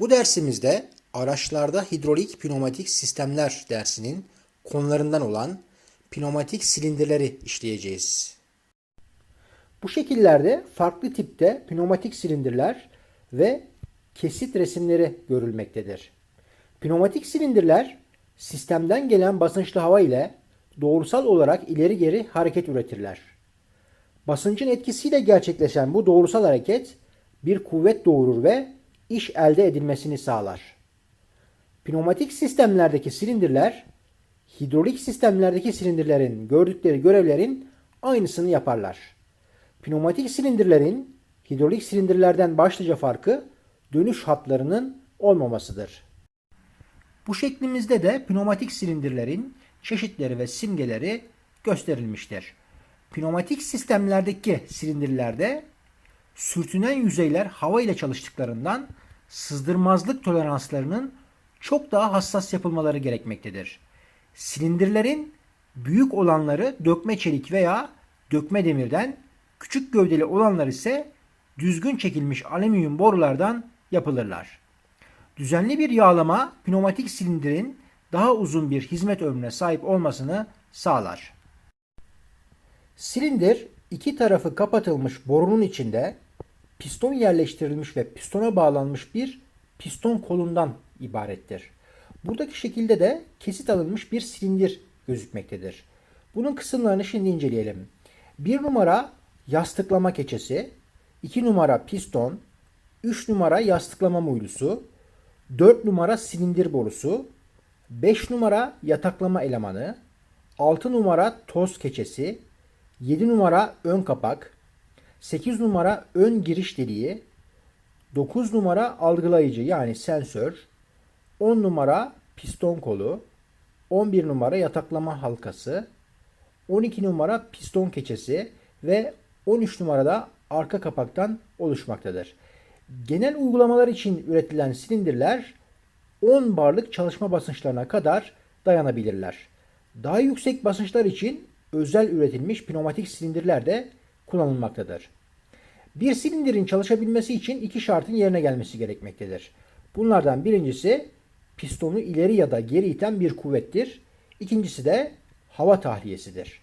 Bu dersimizde araçlarda hidrolik pneumatik sistemler dersinin konularından olan pneumatik silindirleri işleyeceğiz. Bu şekillerde farklı tipte pneumatik silindirler ve kesit resimleri görülmektedir. Pneumatik silindirler sistemden gelen basınçlı hava ile doğrusal olarak ileri geri hareket üretirler. Basıncın etkisiyle gerçekleşen bu doğrusal hareket bir kuvvet doğurur ve iş elde edilmesini sağlar. Pneumatik sistemlerdeki silindirler hidrolik sistemlerdeki silindirlerin gördükleri görevlerin aynısını yaparlar. Pneumatik silindirlerin hidrolik silindirlerden başlıca farkı dönüş hatlarının olmamasıdır. Bu şeklimizde de pneumatik silindirlerin çeşitleri ve simgeleri gösterilmiştir. Pneumatik sistemlerdeki silindirlerde sürtünen yüzeyler hava ile çalıştıklarından sızdırmazlık toleranslarının çok daha hassas yapılmaları gerekmektedir. Silindirlerin büyük olanları dökme çelik veya dökme demirden, küçük gövdeli olanlar ise düzgün çekilmiş alüminyum borulardan yapılırlar. Düzenli bir yağlama pneumatik silindirin daha uzun bir hizmet ömrüne sahip olmasını sağlar. Silindir iki tarafı kapatılmış borunun içinde piston yerleştirilmiş ve pistona bağlanmış bir piston kolundan ibarettir. Buradaki şekilde de kesit alınmış bir silindir gözükmektedir. Bunun kısımlarını şimdi inceleyelim. Bir numara yastıklama keçesi, 2 numara piston, 3 numara yastıklama muylusu, 4 numara silindir borusu, 5 numara yataklama elemanı, 6 numara toz keçesi, 7 numara ön kapak, 8 numara ön giriş deliği, 9 numara algılayıcı yani sensör, 10 numara piston kolu, 11 numara yataklama halkası, 12 numara piston keçesi ve 13 numarada arka kapaktan oluşmaktadır. Genel uygulamalar için üretilen silindirler 10 barlık çalışma basınçlarına kadar dayanabilirler. Daha yüksek basınçlar için özel üretilmiş pneumatik silindirler de kullanılmaktadır. Bir silindirin çalışabilmesi için iki şartın yerine gelmesi gerekmektedir. Bunlardan birincisi pistonu ileri ya da geri iten bir kuvvettir. İkincisi de hava tahliyesidir.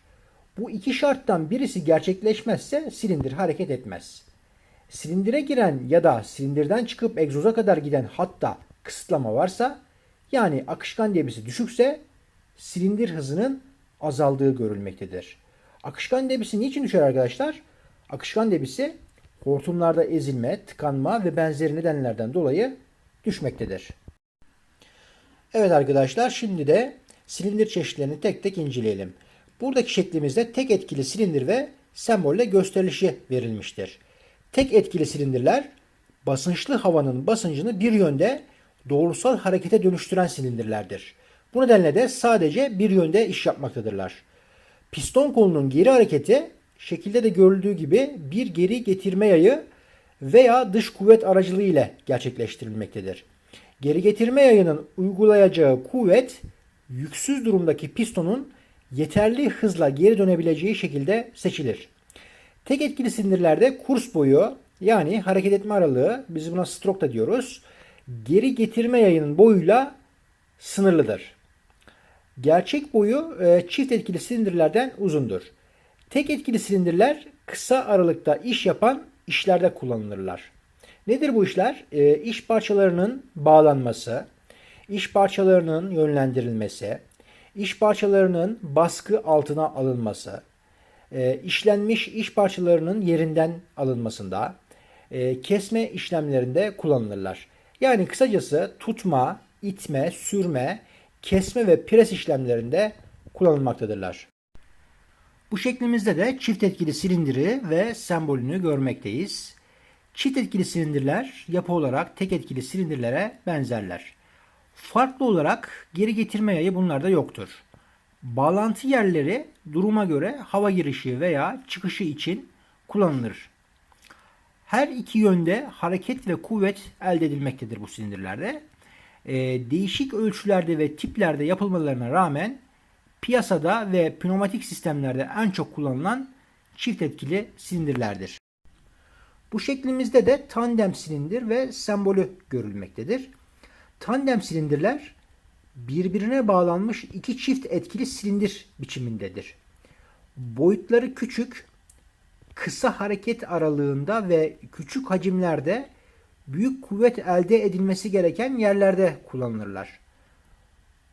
Bu iki şarttan birisi gerçekleşmezse silindir hareket etmez. Silindire giren ya da silindirden çıkıp egzoza kadar giden hatta kısıtlama varsa yani akışkan debisi düşükse silindir hızının azaldığı görülmektedir. Akışkan debisi niçin düşer arkadaşlar? Akışkan debisi hortumlarda ezilme, tıkanma ve benzeri nedenlerden dolayı düşmektedir. Evet arkadaşlar şimdi de silindir çeşitlerini tek tek inceleyelim. Buradaki şeklimizde tek etkili silindir ve sembolle gösterilişi verilmiştir. Tek etkili silindirler basınçlı havanın basıncını bir yönde doğrusal harekete dönüştüren silindirlerdir. Bu nedenle de sadece bir yönde iş yapmaktadırlar. Piston kolunun geri hareketi şekilde de görüldüğü gibi bir geri getirme yayı veya dış kuvvet aracılığı ile gerçekleştirilmektedir. Geri getirme yayının uygulayacağı kuvvet yüksüz durumdaki pistonun yeterli hızla geri dönebileceği şekilde seçilir. Tek etkili silindirlerde kurs boyu yani hareket etme aralığı biz buna stroke da diyoruz. Geri getirme yayının boyuyla sınırlıdır. Gerçek boyu e, çift etkili silindirlerden uzundur. Tek etkili silindirler kısa aralıkta iş yapan işlerde kullanılırlar. Nedir bu işler? E, iş parçalarının bağlanması, iş parçalarının yönlendirilmesi, iş parçalarının baskı altına alınması, e, işlenmiş iş parçalarının yerinden alınmasında, e, kesme işlemlerinde kullanılırlar. Yani kısacası tutma, itme, sürme, kesme ve pres işlemlerinde kullanılmaktadırlar. Bu şeklimizde de çift etkili silindiri ve sembolünü görmekteyiz. Çift etkili silindirler yapı olarak tek etkili silindirlere benzerler. Farklı olarak geri getirme yayı bunlarda yoktur. Bağlantı yerleri duruma göre hava girişi veya çıkışı için kullanılır. Her iki yönde hareket ve kuvvet elde edilmektedir bu silindirlerde. Ee, değişik ölçülerde ve tiplerde yapılmalarına rağmen piyasada ve pneumatik sistemlerde en çok kullanılan çift etkili silindirlerdir. Bu şeklimizde de tandem silindir ve sembolü görülmektedir. Tandem silindirler birbirine bağlanmış iki çift etkili silindir biçimindedir. Boyutları küçük, kısa hareket aralığında ve küçük hacimlerde büyük kuvvet elde edilmesi gereken yerlerde kullanılırlar.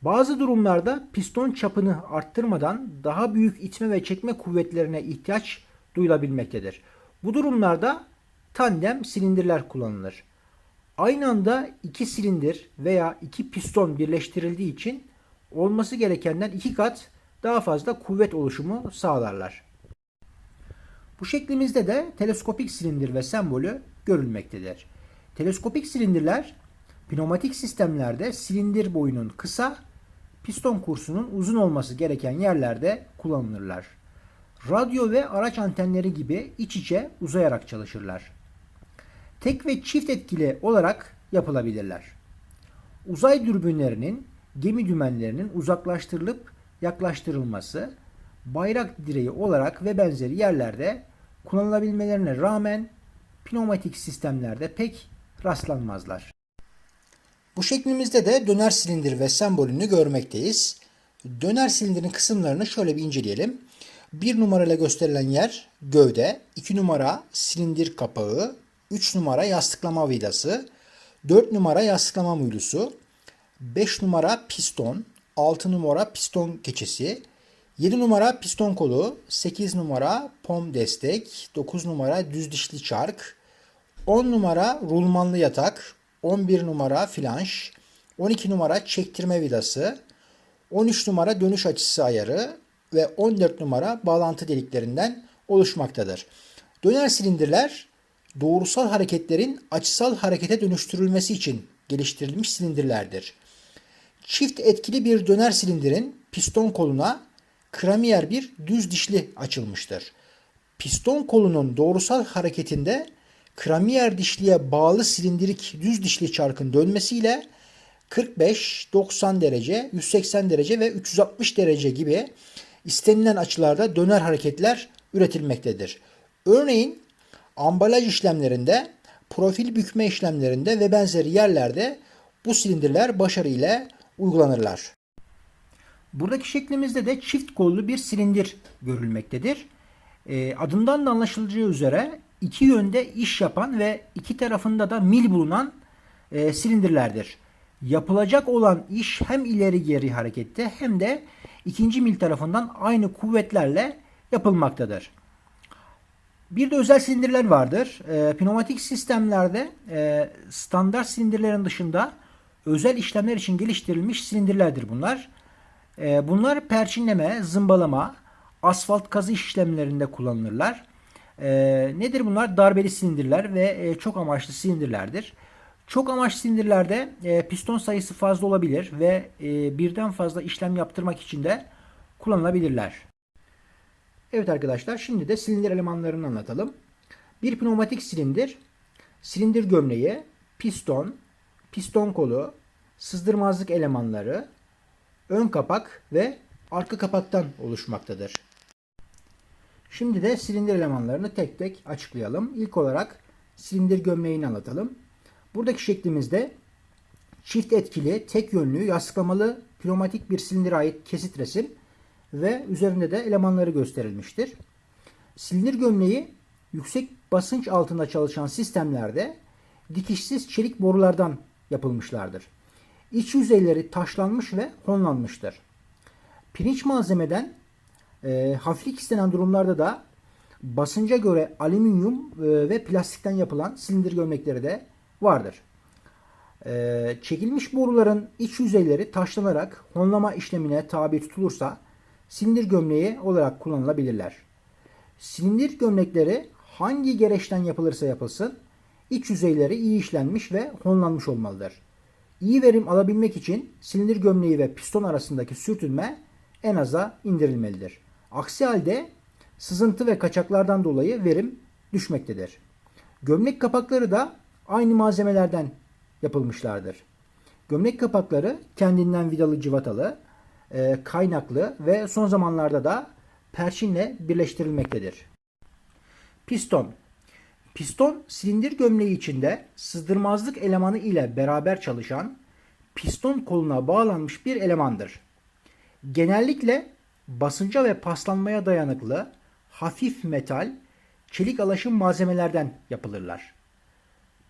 Bazı durumlarda piston çapını arttırmadan daha büyük itme ve çekme kuvvetlerine ihtiyaç duyulabilmektedir. Bu durumlarda tandem silindirler kullanılır. Aynı anda iki silindir veya iki piston birleştirildiği için olması gerekenden iki kat daha fazla kuvvet oluşumu sağlarlar. Bu şeklimizde de teleskopik silindir ve sembolü görülmektedir. Teleskopik silindirler pneumatik sistemlerde silindir boyunun kısa, piston kursunun uzun olması gereken yerlerde kullanılırlar. Radyo ve araç antenleri gibi iç içe uzayarak çalışırlar. Tek ve çift etkili olarak yapılabilirler. Uzay dürbünlerinin, gemi dümenlerinin uzaklaştırılıp yaklaştırılması, bayrak direği olarak ve benzeri yerlerde kullanılabilmelerine rağmen pneumatik sistemlerde pek rastlanmazlar. Bu şeklimizde de döner silindir ve sembolünü görmekteyiz. Döner silindirin kısımlarını şöyle bir inceleyelim. Bir numarayla gösterilen yer gövde, 2 numara silindir kapağı, 3 numara yastıklama vidası, 4 numara yastıklama muylusu, 5 numara piston, 6 numara piston keçesi, 7 numara piston kolu, 8 numara pom destek, 9 numara düz dişli çark, 10 numara rulmanlı yatak, 11 numara flanş, 12 numara çektirme vidası, 13 numara dönüş açısı ayarı ve 14 numara bağlantı deliklerinden oluşmaktadır. Döner silindirler doğrusal hareketlerin açısal harekete dönüştürülmesi için geliştirilmiş silindirlerdir. Çift etkili bir döner silindirin piston koluna kramiyer bir düz dişli açılmıştır. Piston kolunun doğrusal hareketinde kramiyer dişliye bağlı silindirik düz dişli çarkın dönmesiyle 45, 90 derece, 180 derece ve 360 derece gibi istenilen açılarda döner hareketler üretilmektedir. Örneğin ambalaj işlemlerinde, profil bükme işlemlerinde ve benzeri yerlerde bu silindirler başarıyla uygulanırlar. Buradaki şeklimizde de çift kollu bir silindir görülmektedir. E, adından da anlaşılacağı üzere iki yönde iş yapan ve iki tarafında da mil bulunan e, silindirlerdir. Yapılacak olan iş hem ileri geri harekette hem de ikinci mil tarafından aynı kuvvetlerle yapılmaktadır. Bir de özel silindirler vardır. E, pneumatik sistemlerde e, standart silindirlerin dışında özel işlemler için geliştirilmiş silindirlerdir bunlar. E, bunlar perçinleme, zımbalama, asfalt kazı işlemlerinde kullanılırlar. E, nedir bunlar? Darbeli silindirler ve e, çok amaçlı silindirlerdir. Çok amaçlı silindirlerde e, piston sayısı fazla olabilir ve e, birden fazla işlem yaptırmak için de kullanılabilirler. Evet arkadaşlar şimdi de silindir elemanlarını anlatalım. Bir pneumatik silindir, silindir gömleği, piston, piston kolu, sızdırmazlık elemanları, ön kapak ve arka kapaktan oluşmaktadır. Şimdi de silindir elemanlarını tek tek açıklayalım. İlk olarak silindir gömleğini anlatalım. Buradaki şeklimizde çift etkili, tek yönlü, yasklamalı pneumatik bir silindire ait kesit resim ve üzerinde de elemanları gösterilmiştir. Silindir gömleği yüksek basınç altında çalışan sistemlerde dikişsiz çelik borulardan yapılmışlardır. İç yüzeyleri taşlanmış ve honlanmıştır. Pirinç malzemeden e, hafiflik istenen durumlarda da basınca göre alüminyum e, ve plastikten yapılan silindir gömlekleri de vardır. E, çekilmiş boruların iç yüzeyleri taşlanarak honlama işlemine tabi tutulursa silindir gömleği olarak kullanılabilirler. Silindir gömlekleri hangi gereçten yapılırsa yapılsın iç yüzeyleri iyi işlenmiş ve honlanmış olmalıdır. İyi verim alabilmek için silindir gömleği ve piston arasındaki sürtünme en aza indirilmelidir. Aksi halde sızıntı ve kaçaklardan dolayı verim düşmektedir. Gömlek kapakları da aynı malzemelerden yapılmışlardır. Gömlek kapakları kendinden vidalı civatalı, e, kaynaklı ve son zamanlarda da perçinle birleştirilmektedir. Piston Piston silindir gömleği içinde sızdırmazlık elemanı ile beraber çalışan piston koluna bağlanmış bir elemandır. Genellikle basınca ve paslanmaya dayanıklı hafif metal, çelik alaşım malzemelerden yapılırlar.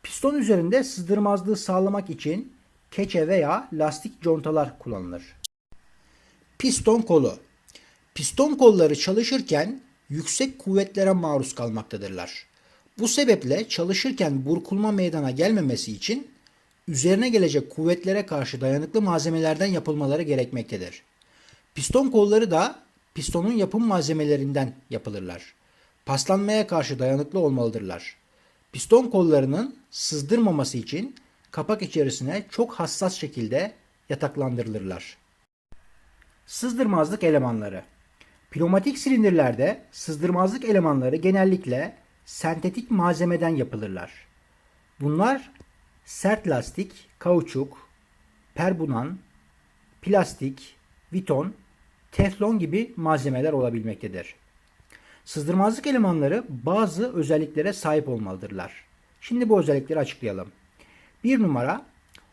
Piston üzerinde sızdırmazlığı sağlamak için keçe veya lastik contalar kullanılır. Piston kolu Piston kolları çalışırken yüksek kuvvetlere maruz kalmaktadırlar. Bu sebeple çalışırken burkulma meydana gelmemesi için üzerine gelecek kuvvetlere karşı dayanıklı malzemelerden yapılmaları gerekmektedir. Piston kolları da pistonun yapım malzemelerinden yapılırlar. Paslanmaya karşı dayanıklı olmalıdırlar. Piston kollarının sızdırmaması için kapak içerisine çok hassas şekilde yataklandırılırlar. Sızdırmazlık elemanları Pneumatik silindirlerde sızdırmazlık elemanları genellikle sentetik malzemeden yapılırlar. Bunlar sert lastik, kauçuk, perbunan, plastik, viton, teflon gibi malzemeler olabilmektedir. Sızdırmazlık elemanları bazı özelliklere sahip olmalıdırlar. Şimdi bu özellikleri açıklayalım. Bir numara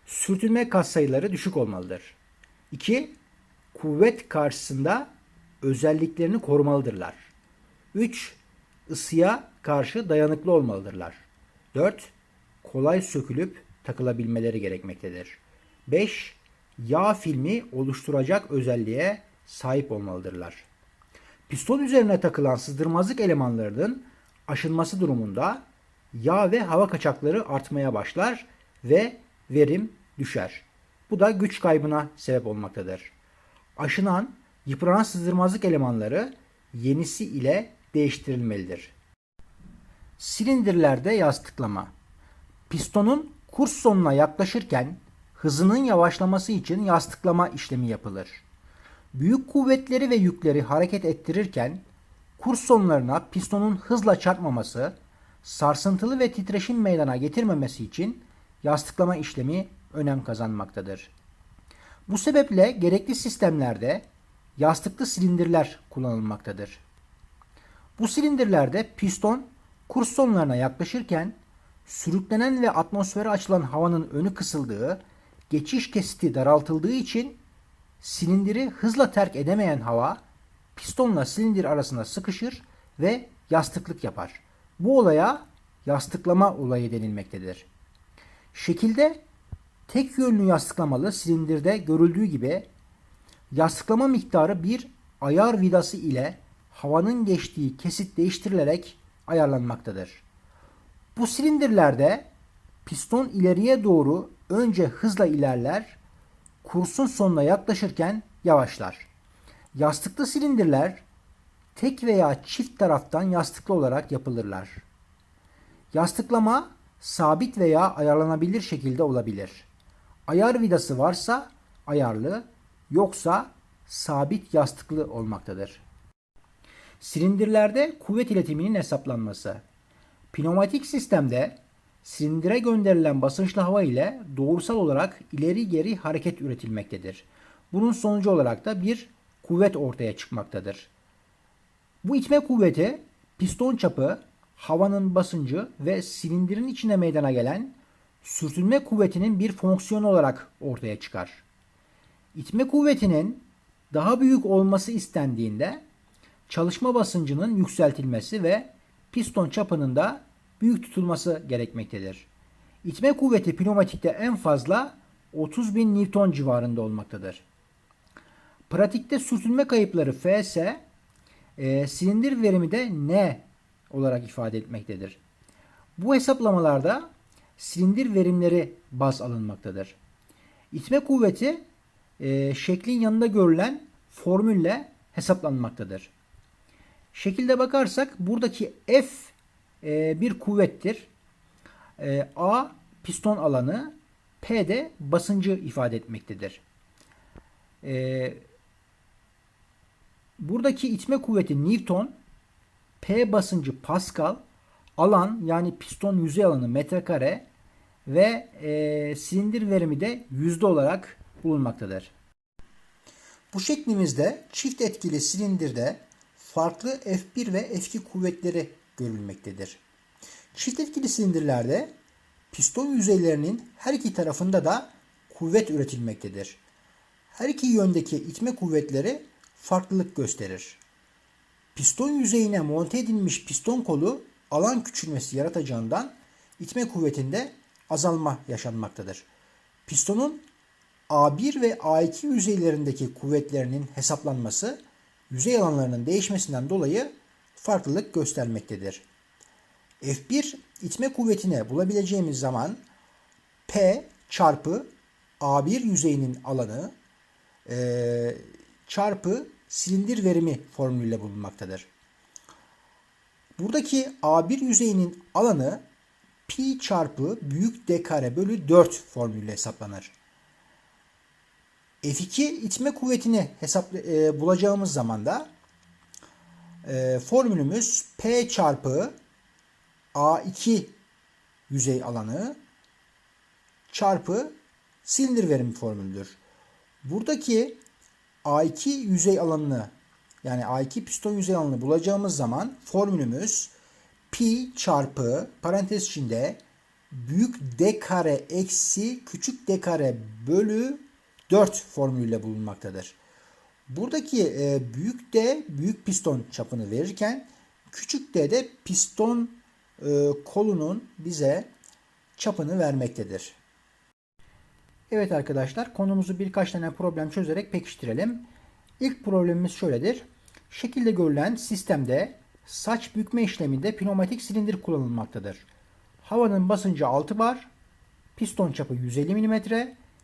sürtünme katsayıları düşük olmalıdır. 2. Kuvvet karşısında özelliklerini korumalıdırlar. 3. Isıya karşı dayanıklı olmalıdırlar. 4. Kolay sökülüp takılabilmeleri gerekmektedir. 5. Yağ filmi oluşturacak özelliğe sahip olmalıdırlar. Piston üzerine takılan sızdırmazlık elemanlarının aşınması durumunda yağ ve hava kaçakları artmaya başlar ve verim düşer. Bu da güç kaybına sebep olmaktadır. Aşınan, yıpranan sızdırmazlık elemanları yenisi ile değiştirilmelidir. Silindirlerde yastıklama. Pistonun kurs sonuna yaklaşırken hızının yavaşlaması için yastıklama işlemi yapılır. Büyük kuvvetleri ve yükleri hareket ettirirken kurs pistonun hızla çarpmaması, sarsıntılı ve titreşim meydana getirmemesi için yastıklama işlemi önem kazanmaktadır. Bu sebeple gerekli sistemlerde yastıklı silindirler kullanılmaktadır. Bu silindirlerde piston kurs yaklaşırken sürüklenen ve atmosfere açılan havanın önü kısıldığı, geçiş kesiti daraltıldığı için silindiri hızla terk edemeyen hava pistonla silindir arasında sıkışır ve yastıklık yapar. Bu olaya yastıklama olayı denilmektedir. Şekilde tek yönlü yastıklamalı silindirde görüldüğü gibi yastıklama miktarı bir ayar vidası ile havanın geçtiği kesit değiştirilerek ayarlanmaktadır. Bu silindirlerde piston ileriye doğru önce hızla ilerler, kursun sonuna yaklaşırken yavaşlar. Yastıklı silindirler tek veya çift taraftan yastıklı olarak yapılırlar. Yastıklama sabit veya ayarlanabilir şekilde olabilir. Ayar vidası varsa ayarlı, yoksa sabit yastıklı olmaktadır. Silindirlerde kuvvet iletiminin hesaplanması. Pneumatik sistemde silindire gönderilen basınçlı hava ile doğrusal olarak ileri geri hareket üretilmektedir. Bunun sonucu olarak da bir kuvvet ortaya çıkmaktadır. Bu itme kuvveti piston çapı, havanın basıncı ve silindirin içine meydana gelen sürtünme kuvvetinin bir fonksiyonu olarak ortaya çıkar. İtme kuvvetinin daha büyük olması istendiğinde çalışma basıncının yükseltilmesi ve piston çapının da büyük tutulması gerekmektedir. İtme kuvveti pneumatikte en fazla 30 bin Newton civarında olmaktadır. Pratikte sürtünme kayıpları Fs, e, silindir verimi de N olarak ifade etmektedir. Bu hesaplamalarda silindir verimleri baz alınmaktadır. İtme kuvveti e, şeklin yanında görülen formülle hesaplanmaktadır. Şekilde bakarsak buradaki F e, bir kuvvettir. E, A piston alanı, P de basıncı ifade etmektedir. E, buradaki itme kuvveti Newton, P basıncı Pascal, alan yani piston yüzey alanı metrekare ve e, silindir verimi de yüzde olarak bulunmaktadır. Bu şeklimizde çift etkili silindirde farklı F1 ve F2 kuvvetleri görülmektedir. Çift silindirlerde piston yüzeylerinin her iki tarafında da kuvvet üretilmektedir. Her iki yöndeki itme kuvvetleri farklılık gösterir. Piston yüzeyine monte edilmiş piston kolu alan küçülmesi yaratacağından itme kuvvetinde azalma yaşanmaktadır. Pistonun A1 ve A2 yüzeylerindeki kuvvetlerinin hesaplanması yüzey alanlarının değişmesinden dolayı farklılık göstermektedir. F1 itme kuvvetine bulabileceğimiz zaman P çarpı A1 yüzeyinin alanı e, çarpı silindir verimi formülüyle bulunmaktadır. Buradaki A1 yüzeyinin alanı pi çarpı büyük D kare bölü 4 formülüyle hesaplanır. F2 itme kuvvetini hesap e, bulacağımız zaman da e, formülümüz P çarpı A2 yüzey alanı çarpı silindir verimi formülüdür. Buradaki A2 yüzey alanını yani A2 piston yüzey alanını bulacağımız zaman formülümüz pi çarpı parantez içinde büyük D kare eksi küçük D kare bölü 4 formülüyle bulunmaktadır. Buradaki e, büyük D büyük piston çapını verirken küçük D de piston e, kolunun bize çapını vermektedir. Evet arkadaşlar konumuzu birkaç tane problem çözerek pekiştirelim. İlk problemimiz şöyledir. Şekilde görülen sistemde saç bükme işleminde pneumatik silindir kullanılmaktadır. Havanın basıncı 6 bar, piston çapı 150 mm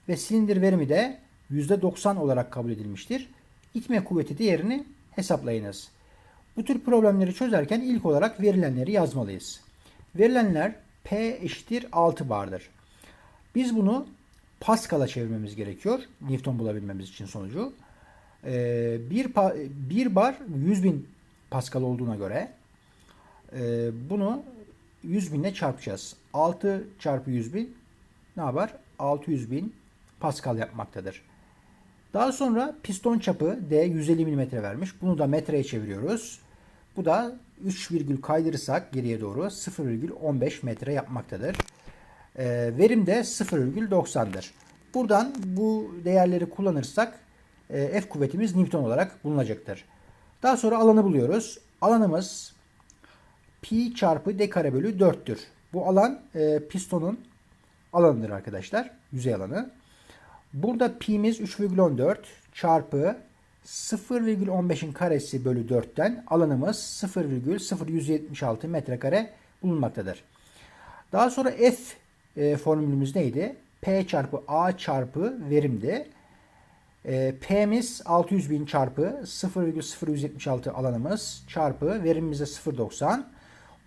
ve silindir verimi de %90 olarak kabul edilmiştir. İtme kuvveti değerini hesaplayınız. Bu tür problemleri çözerken ilk olarak verilenleri yazmalıyız. Verilenler P eşittir 6 bardır. Biz bunu Pascal'a çevirmemiz gerekiyor. Newton bulabilmemiz için sonucu. Ee, bir, bar 100 bin Pascal olduğuna göre e, bunu 100 binle çarpacağız. 6 çarpı 100 bin ne yapar? 600 bin Pascal yapmaktadır. Daha sonra piston çapı D 150 mm vermiş. Bunu da metreye çeviriyoruz. Bu da 3 virgül kaydırırsak geriye doğru 0,15 metre yapmaktadır. E, verim de 0,90'dır. Buradan bu değerleri kullanırsak e, F kuvvetimiz Newton olarak bulunacaktır. Daha sonra alanı buluyoruz. Alanımız pi çarpı d kare bölü 4'tür. Bu alan e, pistonun alanıdır arkadaşlar. Yüzey alanı. Burada pi'miz 3,14 çarpı 0,15'in karesi bölü 4'ten alanımız 0,0176 metrekare bulunmaktadır. Daha sonra F e, formülümüz neydi? P çarpı A çarpı verimdi. E, P'miz 600 bin çarpı 0,0176 alanımız çarpı verimimize 0,90.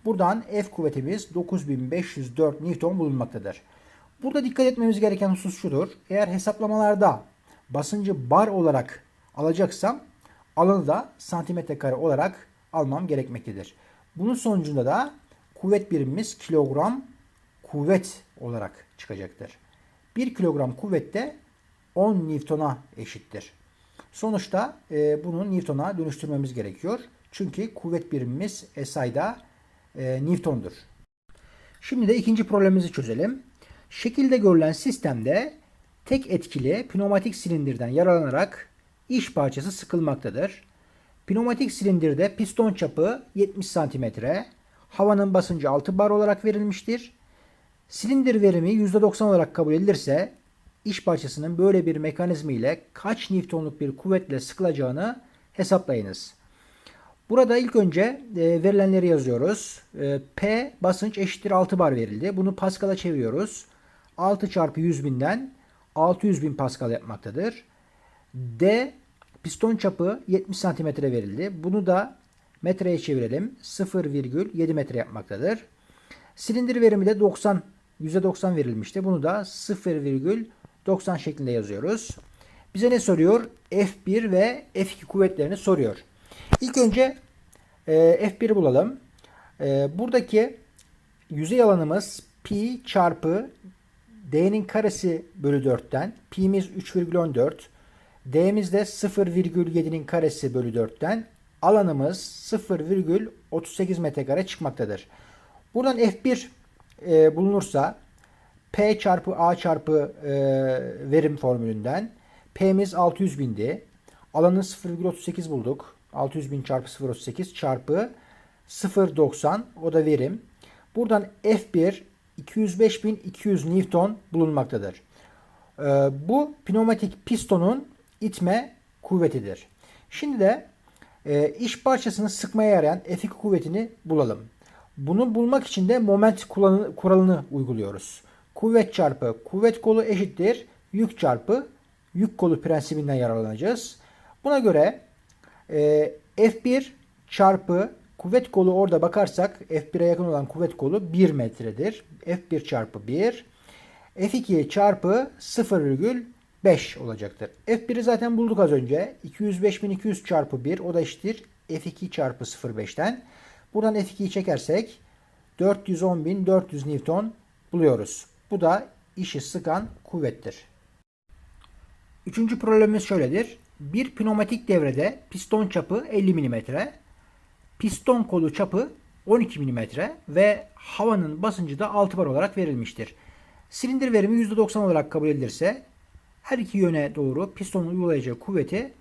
Buradan F kuvvetimiz 9504 Newton bulunmaktadır. Burada dikkat etmemiz gereken husus şudur. Eğer hesaplamalarda basıncı bar olarak alacaksam alanı da santimetre kare olarak almam gerekmektedir. Bunun sonucunda da kuvvet birimimiz kilogram kuvvet olarak çıkacaktır. 1 kilogram kuvvet de 10 Newton'a eşittir. Sonuçta e, bunu Newton'a dönüştürmemiz gerekiyor. Çünkü kuvvet birimimiz SI'da e, Newton'dur. Şimdi de ikinci problemimizi çözelim. Şekilde görülen sistemde tek etkili pneumatik silindirden yararlanarak iş parçası sıkılmaktadır. Pneumatik silindirde piston çapı 70 cm, havanın basıncı 6 bar olarak verilmiştir. Silindir verimi %90 olarak kabul edilirse iş parçasının böyle bir mekanizma ile kaç Newton'luk bir kuvvetle sıkılacağını hesaplayınız. Burada ilk önce e, verilenleri yazıyoruz. E, P basınç eşittir 6 bar verildi. Bunu Pascal'a çeviriyoruz. 6 çarpı 100 binden 600 bin Pascal yapmaktadır. D piston çapı 70 santimetre verildi. Bunu da metreye çevirelim. 0,7 metre yapmaktadır. Silindir verimi de 90 %90 verilmişti. Bunu da 0,90 şeklinde yazıyoruz. Bize ne soruyor? F1 ve F2 kuvvetlerini soruyor. İlk önce e, F1'i bulalım. E, buradaki yüzey alanımız pi çarpı D'nin karesi bölü 4'ten. Pi'miz 3,14. D'miz de 0,7'nin karesi bölü 4'ten. Alanımız 0,38 metrekare çıkmaktadır. Buradan F1 e, bulunursa P çarpı A çarpı e, verim formülünden P'miz 600 bindi. Alanı 0,38 bulduk. 600 bin çarpı 0,38 çarpı 0,90 o da verim. Buradan F1 205.200 Newton bulunmaktadır. Ee, bu pneumatik pistonun itme kuvvetidir. Şimdi de e, iş parçasını sıkmaya yarayan F2 kuvvetini bulalım. Bunu bulmak için de moment kuralını, uyguluyoruz. Kuvvet çarpı kuvvet kolu eşittir yük çarpı yük kolu prensibinden yararlanacağız. Buna göre e, F1 çarpı kuvvet kolu orada bakarsak F1'e yakın olan kuvvet kolu 1 metredir. F1 çarpı 1 F2 çarpı 0,5 olacaktır. F1'i zaten bulduk az önce. 205.200 çarpı 1 o da eşittir. F2 çarpı 0,5'ten. Buradan F2'yi çekersek 410.400 Newton buluyoruz. Bu da işi sıkan kuvvettir. Üçüncü problemimiz şöyledir. Bir pneumatik devrede piston çapı 50 mm, piston kolu çapı 12 mm ve havanın basıncı da 6 bar olarak verilmiştir. Silindir verimi %90 olarak kabul edilirse her iki yöne doğru pistonun uygulayacağı kuvveti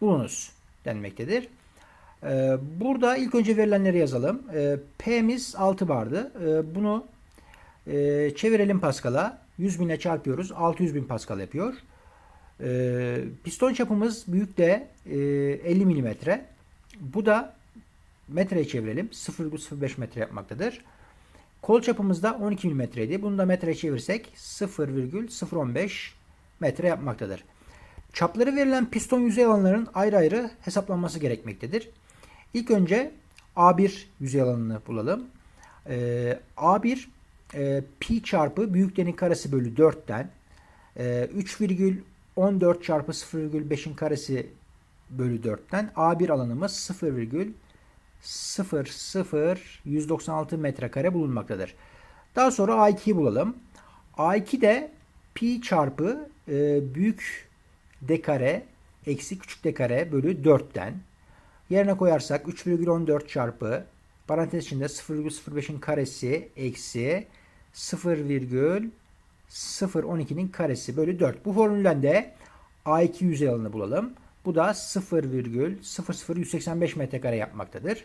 bulunuz denmektedir. Ee, burada ilk önce verilenleri yazalım. Ee, P'miz 6 bardı. Ee, bunu e, çevirelim Pascal'a. 100 bine çarpıyoruz. 600 bin Pascal yapıyor. Piston çapımız büyük de 50 milimetre. Bu da metreye çevirelim. 0,05 metre yapmaktadır. Kol çapımız da 12 milimetreydi. Bunu da metreye çevirsek 0,015 metre yapmaktadır. Çapları verilen piston yüzey alanlarının ayrı ayrı hesaplanması gerekmektedir. İlk önce A1 yüzey alanını bulalım. Ee, A1 e, pi çarpı büyüklerin karesi bölü 4'ten e, 3,14 çarpı 0,5'in karesi bölü 4'ten A1 alanımız 0,00196 metrekare bulunmaktadır. Daha sonra A2'yi bulalım. A2 de pi çarpı e, büyük d kare eksi küçük d kare bölü 4'ten yerine koyarsak 3,14 çarpı parantez içinde 0,05'in karesi eksi 0,012'nin karesi bölü 4. Bu formülden de A2 yüzey alanını bulalım. Bu da 0,00185 metrekare yapmaktadır.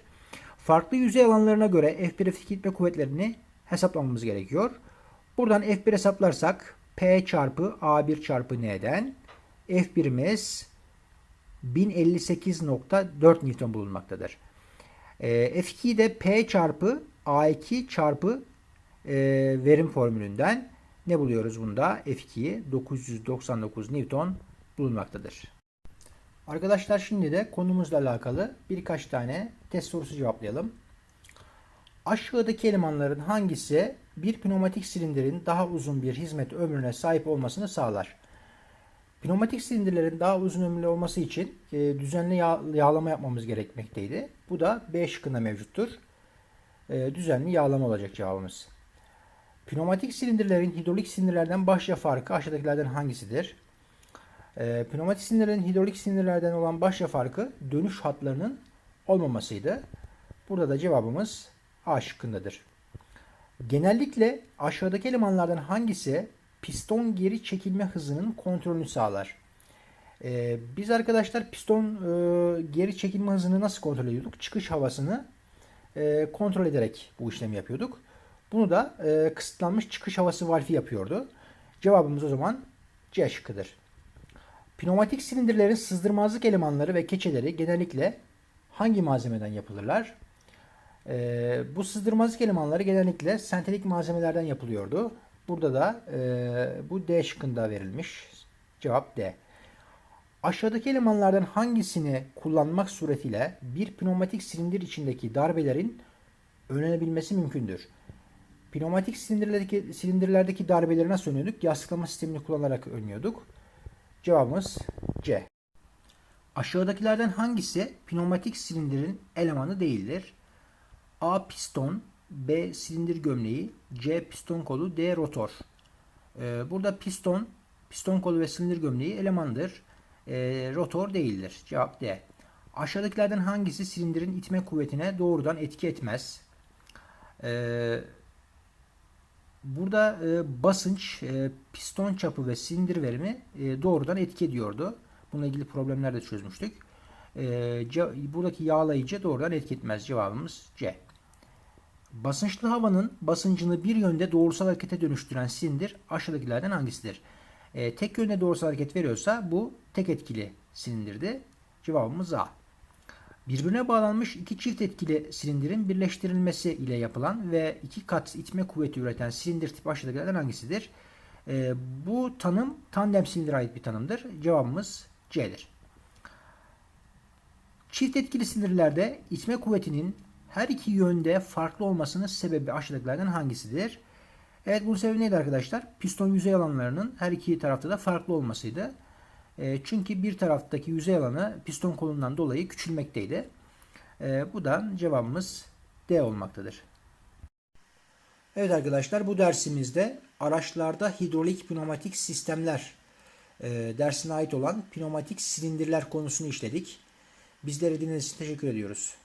Farklı yüzey alanlarına göre F1 F2 itme kuvvetlerini hesaplamamız gerekiyor. Buradan F1 hesaplarsak P çarpı A1 çarpı N'den F1'imiz 1058.4 Newton bulunmaktadır. E, F2'yi de P çarpı A2 çarpı e, verim formülünden ne buluyoruz bunda? F2'yi 999 Newton bulunmaktadır. Arkadaşlar şimdi de konumuzla alakalı birkaç tane test sorusu cevaplayalım. Aşağıdaki elemanların hangisi bir pneumatik silindirin daha uzun bir hizmet ömrüne sahip olmasını sağlar? Pneumatik silindirlerin daha uzun ömürlü olması için e, düzenli yağ, yağlama yapmamız gerekmekteydi. Bu da B şıkkında mevcuttur. E, düzenli yağlama olacak cevabımız. Pneumatik silindirlerin hidrolik silindirlerden başlıca farkı aşağıdakilerden hangisidir? E, pneumatik silindirlerin hidrolik silindirlerden olan başlıca farkı dönüş hatlarının olmamasıydı. Burada da cevabımız A şıkkındadır. Genellikle aşağıdaki elemanlardan hangisi piston geri çekilme hızının kontrolünü sağlar? Ee, biz arkadaşlar piston e, geri çekilme hızını nasıl kontrol ediyorduk? Çıkış havasını e, kontrol ederek bu işlemi yapıyorduk. Bunu da e, kısıtlanmış çıkış havası valfi yapıyordu. Cevabımız o zaman C şıkkıdır. Pneumatik silindirlerin sızdırmazlık elemanları ve keçeleri genellikle hangi malzemeden yapılırlar? E, bu sızdırmazlık elemanları genellikle sentetik malzemelerden yapılıyordu. Burada da e, bu D şıkkında verilmiş. Cevap D. Aşağıdaki elemanlardan hangisini kullanmak suretiyle bir pneumatik silindir içindeki darbelerin önlenebilmesi mümkündür? Pneumatik silindirlerdeki, silindirlerdeki darbeleri nasıl önlüyorduk? Yastıklama sistemini kullanarak önlüyorduk. Cevabımız C. Aşağıdakilerden hangisi pneumatik silindirin elemanı değildir? A piston, B silindir gömleği, C piston kolu, D rotor. Ee, burada piston, piston kolu ve silindir gömleği elemandır. Ee, rotor değildir. Cevap D. Aşağıdakilerden hangisi silindirin itme kuvvetine doğrudan etki etmez? Ee, burada e, basınç, e, piston çapı ve silindir verimi e, doğrudan etki ediyordu. Bununla ilgili problemler de çözmüştük. E, buradaki yağlayıcı doğrudan etki etmez. Cevabımız C. Basınçlı havanın basıncını bir yönde doğrusal harekete dönüştüren silindir aşağıdakilerden hangisidir? E, tek yönde doğrusal hareket veriyorsa bu tek etkili silindirdi. Cevabımız A. Birbirine bağlanmış iki çift etkili silindirin birleştirilmesi ile yapılan ve iki kat itme kuvveti üreten silindir tipi aşağıdakilerden hangisidir? E, bu tanım tandem silindire ait bir tanımdır. Cevabımız C'dir. Çift etkili sinirlerde itme kuvvetinin her iki yönde farklı olmasının sebebi aşağıdakilerden hangisidir? Evet bunun sebebi neydi arkadaşlar? Piston yüzey alanlarının her iki tarafta da farklı olmasıydı. E, çünkü bir taraftaki yüzey alanı piston kolundan dolayı küçülmekteydi. E, bu da cevabımız D olmaktadır. Evet arkadaşlar bu dersimizde araçlarda hidrolik pneumatik sistemler e, dersine ait olan pneumatik silindirler konusunu işledik. Bizleri dinlediğiniz için teşekkür ediyoruz.